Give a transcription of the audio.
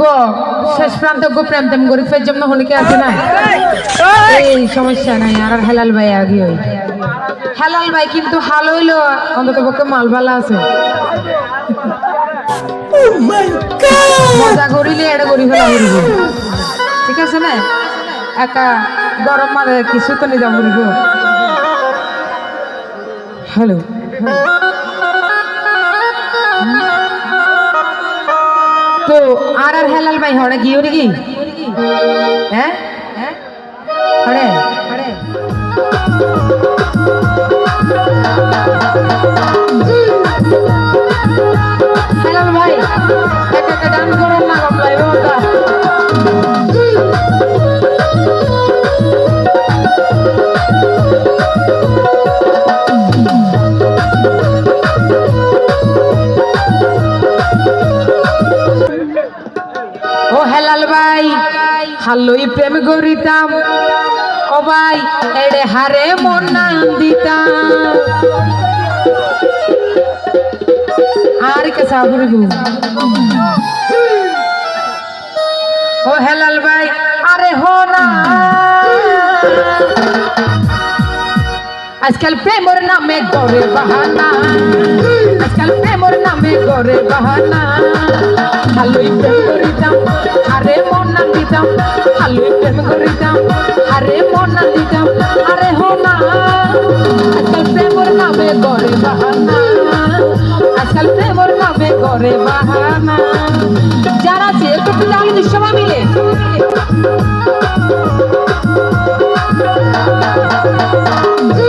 গো শেষ প্রান্তে গো প্রেম তেম গরিবের জন্য হনিকে আছে না এই সমস্যা নাই, আর হেলাল ভাই আগে ওই হেলাল ভাই কিন্তু হাল হইল, অন্তত পক্ষে মাল ভালো আছে। মজা করিলে এটা করি ফেলা ঠিক আছে না? একা গরম মারে কিছু তো নিজাম হ্যালো? তো আর আর হেলাল ভাই হড়ে গিয়ে নাকি হ্যাঁ হড়ে হড়ে হেলাল ও হেলাল ভাই, হালই প্রেম করিতাম। ও ভাই, এড়ে হারে মন না দিতাম আর কে সাবরিব ও হেলাল ভাই, আরে হো না। আজকাল প্রেমর নামে গরে বাহানা। আজকাল প্রেমর নামে গরে বাহানা। ভালোই প্রেম করিতাম আরে মন না দিতাম ভালোই প্রেম করিতাম আরে মন না দিতাম আরে হো না। আজকাল প্রেমর নামে গরে বাহানা। আজকাল প্রেমর নামে গরে বাহানা। যারা আছে একটু তাহলে সবাই মিলে। হেলাল